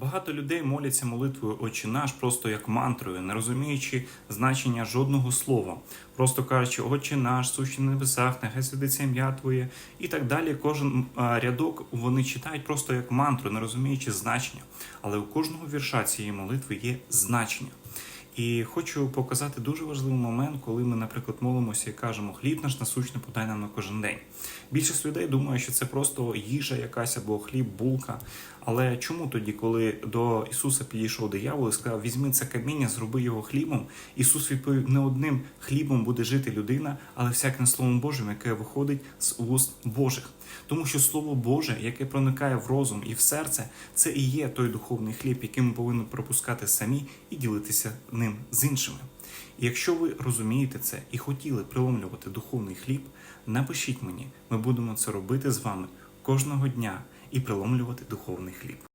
Багато людей моляться молитвою «Отче наш просто як мантрою, не розуміючи значення жодного слова, просто кажучи «Отче наш, сущий на небесах, нехай святиться ім'я Твоє і так далі. Кожен рядок вони читають просто як мантру, не розуміючи значення. Але у кожного вірша цієї молитви є значення. І хочу показати дуже важливий момент, коли ми, наприклад, молимося і кажемо хліб наш насущний подай нам на кожен день. Більшість людей думає, що це просто їжа якась або хліб, булка. Але чому тоді, коли до Ісуса підійшов диявол і сказав, візьми це каміння, зроби його хлібом, Ісус відповів, не одним хлібом буде жити людина, але всяким Словом Божим, яке виходить з уст Божих. Тому що Слово Боже, яке проникає в розум і в серце, це і є той духовний хліб, який ми повинні пропускати самі і ділитися ним з іншими. І якщо ви розумієте це і хотіли приломлювати духовний хліб, напишіть мені, ми будемо це робити з вами кожного дня і приломлювати духовний хліб.